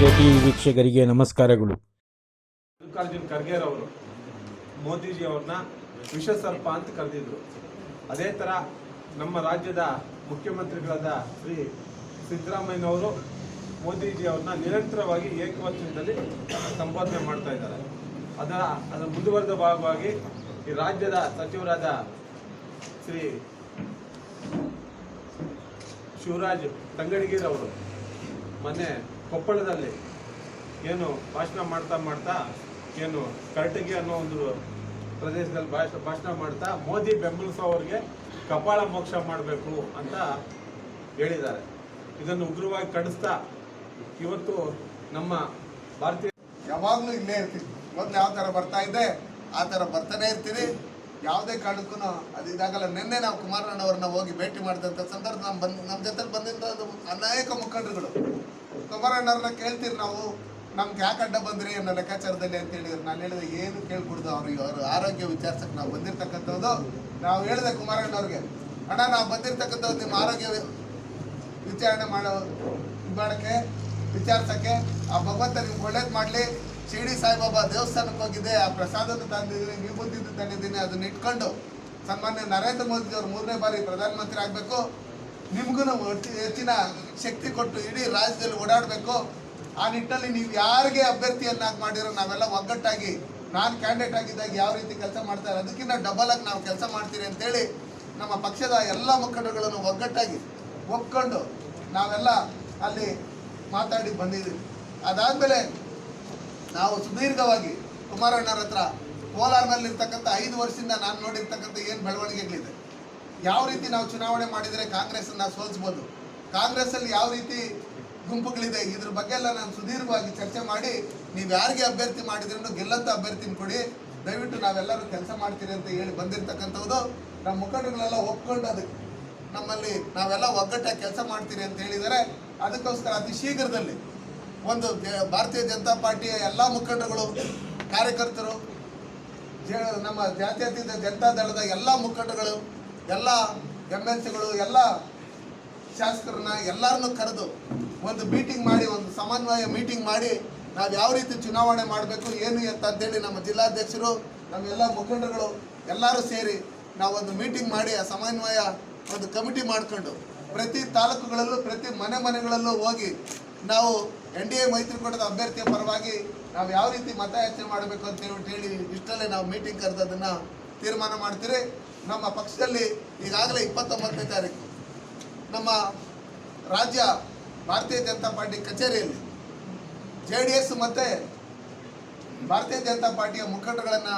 T ವೀಕ್ಷಕರಿಗೆ ನಮಸ್ಕಾರಗಳು. ಮಲ್ಲಿಕಾರ್ಜುನ್ ಖರ್ಗೆ ಅವರು ಮೋದಿಜಿ ಅವ್ರನ್ನ ವಿಷಸರ್ಪ ಅಂತ ಕರೆದಿದ್ರು. ಅದೇ ಥರ ನಮ್ಮ ರಾಜ್ಯದ ಮುಖ್ಯಮಂತ್ರಿಗಳಾದ ಶ್ರೀ ಸಿದ್ದರಾಮಯ್ಯನವರು ಮೋದಿಜಿ ಅವ್ರನ್ನ ನಿರಂತರವಾಗಿ ಏಕವಚನದಲ್ಲಿ ಸಂಬೋಧನೆ ಮಾಡ್ತಾ ಇದ್ದಾರೆ. ಅದರ ಅದರ ಮುಂದುವರೆದ ಭಾಗವಾಗಿ ಈ ರಾಜ್ಯದ ಸಚಿವರಾದ ಶ್ರೀ ಶಿವರಾಜ್ ತಂಗಡಗಿರ್ ಅವರು ಮೊನ್ನೆ ಕೊಪ್ಪಳದಲ್ಲಿ ಏನು ಭಾಷಣ ಮಾಡ್ತಾ ಮಾಡ್ತಾ ಏನು ಕರಟಗಿ ಅನ್ನೋ ಒಂದು ಪ್ರದೇಶದಲ್ಲಿ ಭಾಷ ಭಾಷಣ ಮಾಡ್ತಾ ಮೋದಿ ಬೆಂಬಲಿಸೋವ್ರಿಗೆ ಕಪಾಳ ಮೋಕ್ಷ ಮಾಡಬೇಕು ಅಂತ ಹೇಳಿದ್ದಾರೆ. ಇದನ್ನು ಉಗ್ರವಾಗಿ ಕಡಿಸ್ತಾ ಇವತ್ತು ನಮ್ಮ ಭಾರತೀಯ ಯಾವಾಗಲೂ ಇಲ್ಲೇ ಇರ್ತೀವಿ ಮೊದಲು ಯಾವ ಥರ ಬರ್ತಾ ಇದ್ದೆ ಆ ಥರ ಬರ್ತಾನೆ ಇರ್ತೀವಿ ಯಾವುದೇ ಕಾರಣಕ್ಕೂ ಅದು ಇದಾಗಲ್ಲ. ನಿನ್ನೆ ನಾವು ಕುಮಾರಣ್ಣವ್ರನ್ನ ಹೋಗಿ ಭೇಟಿ ಮಾಡಿದಂಥ ಸಂದರ್ಭ ನಮ್ಮ ಬಂದು ನಮ್ಮ ಜೊತೆಲಿ ಬಂದಿದ್ದ ಅನೇಕ ಮುಖಂಡರುಗಳು. ಕುಮಾರಣ್ಣವ್ರನ್ನ ಕೇಳ್ತೀರಿ ನಾವು. ನಮ್ಗೆ ಯಾಕೆ ಅಡ್ಡ ಬಂದ್ರಿ ಅನ್ನೋ ಲೆಕ್ಕಾಚಾರದಲ್ಲಿ ಅಂತ ಹೇಳಿದ್ರು. ನಾನು ಹೇಳಿದೆ, ಏನು ಕೇಳ್ಕೊಡ್ದು ಅವ್ರಿಗೆ ಅವ್ರ ಆರೋಗ್ಯ ವಿಚಾರಿಸಕ್ಕೆ ನಾವು ಬಂದಿರ್ತಕ್ಕಂಥದ್ದು. ನಾವು ಹೇಳಿದೆ ಕುಮಾರಣ್ಣವ್ರಿಗೆ ಅಣ್ಣ, ನಾವು ಬಂದಿರ್ತಕ್ಕಂಥದ್ದು ನಿಮ್ಮ ಆರೋಗ್ಯ ವಿಚಾರಣೆ ಮಾಡೋ ಮಾಡೋಕ್ಕೆ ವಿಚಾರಿಸೋಕ್ಕೆ ವಿಚಾರಿಸಕ್ಕೆ ಆ ಭಗವಂತ ನಿಮ್ಗೆ ಒಳ್ಳೇದು ಮಾಡಲಿ. ಶಿರಡಿ ಸಾಯಿಬಾಬಾ ದೇವಸ್ಥಾನಕ್ಕೆ ಹೋಗಿದ್ದೆ, ಆ ಪ್ರಸಾದನ ತಂದಿದ್ದೀನಿ ವಿಭೂತಿದ್ದು ತಂದಿದ್ದೀನಿ, ಅದನ್ನ ಇಟ್ಕೊಂಡು ಸನ್ಮಾನ್ಯ ನರೇಂದ್ರ ಮೋದಿ ಅವರು ಮೂರನೇ ಬಾರಿ ಪ್ರಧಾನಮಂತ್ರಿ ಆಗಬೇಕು. ನಿಮಗೂ ಹೆಚ್ಚಿನ ಶಕ್ತಿ ಕೊಟ್ಟು ಇಡೀ ರಾಜ್ಯದಲ್ಲಿ ಓಡಾಡಬೇಕು. ಆ ನಿಟ್ಟಲ್ಲಿ ನೀವು ಯಾರಿಗೆ ಅಭ್ಯರ್ಥಿಯನ್ನಾಗಿ ಮಾಡಿರೋ ನಾವೆಲ್ಲ ಒಗ್ಗಟ್ಟಾಗಿ, ನಾನು ಕ್ಯಾಂಡಿಡೇಟ್ ಆಗಿದ್ದಾಗ ಯಾವ ರೀತಿ ಕೆಲಸ ಮಾಡ್ತಾರೆ ಅದಕ್ಕಿಂತ ಡಬಲ್ ಆಗಿ ನಾವು ಕೆಲಸ ಮಾಡ್ತೀರಿ ಅಂತೇಳಿ ನಮ್ಮ ಪಕ್ಷದ ಎಲ್ಲ ಮುಖಂಡರುಗಳನ್ನು ಒಗ್ಗಟ್ಟಾಗಿ ಒಪ್ಕೊಂಡು ನಾವೆಲ್ಲ ಅಲ್ಲಿ ಮಾತಾಡಿ ಬಂದಿದ್ದೀವಿ. ಅದಾದಮೇಲೆ ನಾವು ಸುದೀರ್ಘವಾಗಿ ಕುಮಾರಣ್ಣರ ಹತ್ರ ಕೋಲಾರ್ನಲ್ಲಿರ್ತಕ್ಕಂಥ ಐದು ವರ್ಷದಿಂದ ನಾನು ನೋಡಿರ್ತಕ್ಕಂಥ ಏನು ಬೆಳವಣಿಗೆಗಳಿದೆ. ಯಾವ ರೀತಿ ನಾವು ಚುನಾವಣೆ ಮಾಡಿದರೆ ಕಾಂಗ್ರೆಸ್ಸನ್ನು ಸೋಲಿಸ್ಬೋದು? ಕಾಂಗ್ರೆಸ್ಸಲ್ಲಿ ಯಾವ ರೀತಿ ಗುಂಪುಗಳಿದೆ? ಇದ್ರ ಬಗ್ಗೆ ಎಲ್ಲ ನಾನು ಸುದೀರ್ಘವಾಗಿ ಚರ್ಚೆ ಮಾಡಿ ನೀವು ಯಾರಿಗೆ ಅಭ್ಯರ್ಥಿ ಮಾಡಿದ್ರೂ ಗೆಲ್ಲಂತ ಅಭ್ಯರ್ಥಿನ ಕೊಡಿ. ದಯವಿಟ್ಟು ನಾವೆಲ್ಲರೂ ಕೆಲಸ ಮಾಡ್ತೀರಿ ಅಂತ ಹೇಳಿ ಬಂದಿರತಕ್ಕಂಥದ್ದು ನಮ್ಮ ಮುಖಂಡಗಳೆಲ್ಲ ಒಪ್ಕೊಂಡು ಅದಕ್ಕೆ ನಮ್ಮಲ್ಲಿ ನಾವೆಲ್ಲ ಒಗ್ಗಟ್ಟಾಗಿ ಕೆಲಸ ಮಾಡ್ತೀರಿ ಅಂತ ಹೇಳಿದರೆ ಅದಕ್ಕೋಸ್ಕರ ಅತಿ ಶೀಘ್ರದಲ್ಲಿ ಒಂದು ಭಾರತೀಯ ಜನತಾ ಪಾರ್ಟಿಯ ಎಲ್ಲ ಮುಖಂಡಗಳು ಕಾರ್ಯಕರ್ತರು ನಮ್ಮ ಜಾತ್ಯತೀತ ಜನತಾ ದಳದ ಎಲ್ಲ ಮುಖಂಡಗಳು ಎಲ್ಲ ಎಂ ಎಲ್ ಸಿಗಳು ಎಲ್ಲ ಶಾಸಕರನ್ನ ಎಲ್ಲರನ್ನು ಕರೆದು ಒಂದು ಮೀಟಿಂಗ್ ಮಾಡಿ, ಒಂದು ಸಮನ್ವಯ ಮೀಟಿಂಗ್ ಮಾಡಿ ನಾವು ಯಾವ ರೀತಿ ಚುನಾವಣೆ ಮಾಡಬೇಕು, ಏನು ಅಂತ ಅಂತೇಳಿ ನಮ್ಮ ಜಿಲ್ಲಾಧ್ಯಕ್ಷರು, ನಮ್ಮೆಲ್ಲ ಮುಖಂಡರುಗಳು ಎಲ್ಲರೂ ಸೇರಿ ನಾವು ಒಂದು ಮೀಟಿಂಗ್ ಮಾಡಿ, ಆ ಸಮನ್ವಯ ಒಂದು ಕಮಿಟಿ ಮಾಡಿಕೊಂಡು ಪ್ರತಿ ತಾಲೂಕುಗಳಲ್ಲೂ, ಪ್ರತಿ ಮನೆ ಮನೆಗಳಲ್ಲೂ ಹೋಗಿ ನಾವು ಎನ್ ಡಿ ಎ ಮೈತ್ರಿಕೂಟದ ಅಭ್ಯರ್ಥಿಯ ಪರವಾಗಿ ನಾವು ಯಾವ ರೀತಿ ಮತಯಾಚನೆ ಮಾಡಬೇಕು ಅಂತ ಹೇಳಿ ಇಷ್ಟಲ್ಲೇ ನಾವು ಮೀಟಿಂಗ್ ಕರೆದು ಅದನ್ನು ತೀರ್ಮಾನ ಮಾಡ್ತೀರಿ. ನಮ್ಮ ಪಕ್ಷದಲ್ಲಿ ಈಗಾಗಲೇ ಇಪ್ಪತ್ತೊಂಬತ್ತನೇ ತಾರೀಕು. ನಮ್ಮ ರಾಜ್ಯ ಭಾರತೀಯ ಜನತಾ ಪಾರ್ಟಿ ಕಚೇರಿಯಲ್ಲಿ ಜೆ ಡಿ ಎಸ್ ಮತ್ತು ಭಾರತೀಯ ಜನತಾ ಪಾರ್ಟಿಯ ಮುಖಂಡಗಳನ್ನು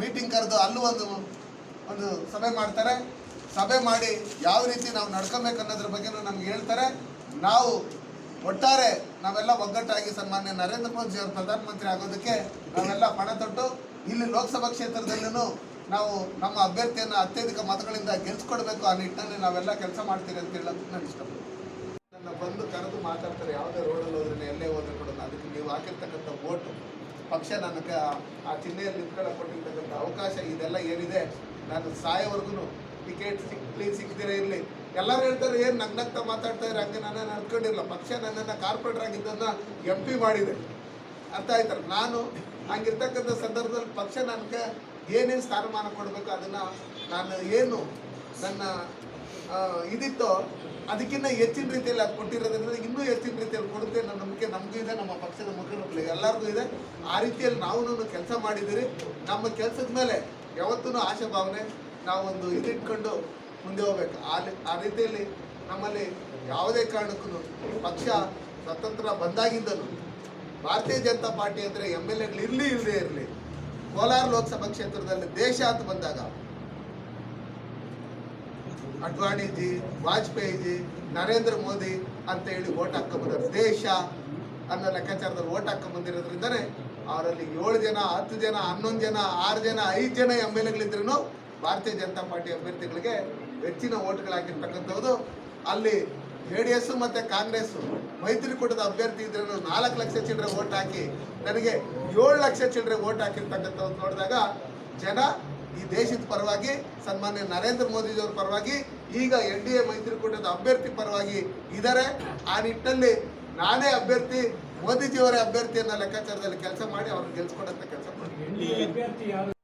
ಮೀಟಿಂಗ್ ಕರೆದು ಅಲ್ಲೂ ಒಂದು ಒಂದು ಸಭೆ ಮಾಡ್ತಾರೆ. ಸಭೆ ಮಾಡಿ ಯಾವ ರೀತಿ ನಾವು ನಡ್ಕೊಬೇಕು ಅನ್ನೋದ್ರ ಬಗ್ಗೆನೂ ನಮ್ಗೆ ಹೇಳ್ತಾರೆ. ನಾವು ಒಟ್ಟಾರೆ ನಾವೆಲ್ಲ ಒಗ್ಗಟ್ಟಾಗಿ ಸನ್ಮಾನ್ಯ ನರೇಂದ್ರ ಮೋದಿ ಅವರು ಪ್ರಧಾನಮಂತ್ರಿ ಆಗೋದಕ್ಕೆ ನಾವೆಲ್ಲ ಪಣ ತೊಟ್ಟು ಇಲ್ಲಿ ಲೋಕಸಭಾ ಕ್ಷೇತ್ರದಲ್ಲೂ ನಾವು ನಮ್ಮ ಅಭ್ಯರ್ಥಿಯನ್ನು ಅತ್ಯಧಿಕ ಮತಗಳಿಂದ ಗೆಲ್ಸ್ಕೊಡ್ಬೇಕು ಆ ನಿಟ್ಟಿನಲ್ಲಿ ನಾವೆಲ್ಲ ಕೆಲಸ ಮಾಡ್ತೀರಿ ಅಂತ ಹೇಳೋದು ನಾನು ಇಷ್ಟಪಡ್ತೀನಿ ನನ್ನ ಬಂದು ಕರೆದು ಮಾತಾಡ್ತಾರೆ, ಯಾವುದೇ ರೋಡಲ್ಲಿ ಹೋದ್ರೆ ಎಲ್ಲೇ ಹೋದ್ರೆ ಕೂಡ ಅದಕ್ಕೆ ನೀವು ಹಾಕಿರ್ತಕ್ಕಂಥ ಓಟು, ಪಕ್ಷ ನನಗೆ ಆ ಚಿಹ್ನೆಯಲ್ಲಿ ನಿಂತ್ಕೊಳ್ಳ ಕೊಟ್ಟಿರ್ತಕ್ಕಂಥ ಅವಕಾಶ ಇದೆಲ್ಲ ಏನಿದೆ, ನಾನು ಸಾಯೋವರೆಗೂ ಟಿಕೆಟ್ ಸಿಕ್ಕಲಿ ಸಿಗದಿರೇ ಇರಲಿ. ಎಲ್ಲರೂ ಹೇಳ್ತಾರೆ, ಏನು ನಗ್ನಗ್ತಾ ಮಾತಾಡ್ತಾ ಇರೋ ಹಂಗೆ ನನ್ನನ್ನು ಅನ್ಕೊಂಡಿರಲ್ಲ ಪಕ್ಷ ನನ್ನನ್ನು ಕಾರ್ಪೊರೇಟರ್ ಆಗಿದ್ದನ್ನು ಎಂ ಪಿ ಮಾಡಿದೆ. ಅರ್ಥ ಆಯ್ತಾರೆ ನಾನು ಹಂಗಿರ್ತಕ್ಕಂಥ ಸಂದರ್ಭದಲ್ಲಿ ಪಕ್ಷ ನನಗೆ ಏನೇನು ಸ್ಥಾನಮಾನ ಕೊಡಬೇಕು ಅದನ್ನು ನಾನು ಏನು ನನ್ನ ಇದಿತ್ತೋ ಅದಕ್ಕಿಂತ ಹೆಚ್ಚಿನ ರೀತಿಯಲ್ಲಿ ಅದು ಕೊಟ್ಟಿರೋದ್ರಿಂದ ಇನ್ನೂ ಹೆಚ್ಚಿನ ರೀತಿಯಲ್ಲಿ ಕೊಡುತ್ತೆ. ನನ್ನ ನಂಬಿಕೆ ನಮಗೂ ಇದೆ, ನಮ್ಮ ಪಕ್ಷದ ಮುಖಂಡರು ಎಲ್ಲರಿಗೂ ಇದೆ. ಆ ರೀತಿಯಲ್ಲಿ ನಾವು ಕೆಲಸ ಮಾಡಿದ್ದೀರಿ. ನಮ್ಮ ಕೆಲಸದ ಮೇಲೆ ಯಾವತ್ತೂ ಆಶೆ ಭಾವನೆ, ನಾವೊಂದು ಇದಿಟ್ಕೊಂಡು ಮುಂದೆ ಹೋಗ್ಬೇಕು. ಆ ಆ ರೀತಿಯಲ್ಲಿ ನಮ್ಮಲ್ಲಿ ಯಾವುದೇ ಕಾರಣಕ್ಕೂ ಪಕ್ಷ ಸ್ವತಂತ್ರ ಬಂದಾಗಿಂದಲೂ ಭಾರತೀಯ ಜನತಾ ಪಾರ್ಟಿ ಅಂದರೆ ಎಂ ಎಲ್ ಎಗಳು ಇರಲಿ ಇಲ್ಲದೆ ಇರಲಿ ಕೋಲಾರ ಲೋಕಸಭಾ ಕ್ಷೇತ್ರದಲ್ಲಿ ದೇಶ ಅಂತ ಬಂದಾಗ ಅಡ್ವಾಣಿಜಿ, ವಾಜಪೇಯಿಜಿ, ನರೇಂದ್ರ ಮೋದಿ ಅಂತ ಹೇಳಿ ಓಟ್ ಹಾಕೊಂಬಂದರು ದೇಶ ಅನ್ನೋ ಲೆಕ್ಕಾಚಾರದಲ್ಲಿ ಓಟ್ ಹಾಕೊಂಬಂದಿರೋದ್ರಿಂದನೇ ಅವರಲ್ಲಿ ಏಳು ಜನ, ಹತ್ತು ಜನ, ಹನ್ನೊಂದು ಜನ, ಆರು ಜನ, ಐದು ಜನ ಎಂ ಎಲ್ ಎಗಳಿದ್ರೂ ಭಾರತೀಯ ಜನತಾ ಪಾರ್ಟಿ ಅಭ್ಯರ್ಥಿಗಳಿಗೆ ಹೆಚ್ಚಿನ ಓಟ್ಗಳಾಗಿರ್ತಕ್ಕಂಥದ್ದು ಅಲ್ಲಿ ಜೆ ಡಿ ಎಸ್ ಮತ್ತು ಕಾಂಗ್ರೆಸ್ ಮೈತ್ರಿಕೂಟದ ಅಭ್ಯರ್ಥಿ ಇದ್ರೆ ನಾಲ್ಕು ಲಕ್ಷ ಚಿಲ್ಲರೆ ಓಟ್ ಹಾಕಿ ನನಗೆ ಏಳು ಲಕ್ಷ ಚಿಲ್ಲರೆ ಓಟ್ ಹಾಕಿರ್ತಕ್ಕಂಥವ್ರು ನೋಡಿದಾಗ ಜನ ಈ ದೇಶದ ಪರವಾಗಿ, ಸನ್ಮಾನ್ಯ ನರೇಂದ್ರ ಮೋದಿಜಿಯವ್ರ ಪರವಾಗಿ, ಈಗ ಎನ್ ಡಿ ಎ ಮೈತ್ರಿಕೂಟದ ಅಭ್ಯರ್ಥಿ ಪರವಾಗಿ ಇದ್ದಾರೆ ಆ ನಿಟ್ಟಿನಲ್ಲಿ ನಾನೇ ಅಭ್ಯರ್ಥಿ, ಮೋದಿಜಿಯವರೇ ಅಭ್ಯರ್ಥಿಯನ್ನ ಲೆಕ್ಕಾಚಾರದಲ್ಲಿ ಕೆಲಸ ಮಾಡಿ ಅವ್ರನ್ನ ಗೆಲ್ಸ್ಕೊಡಂತ ಕೆಲಸ ಮಾಡಿ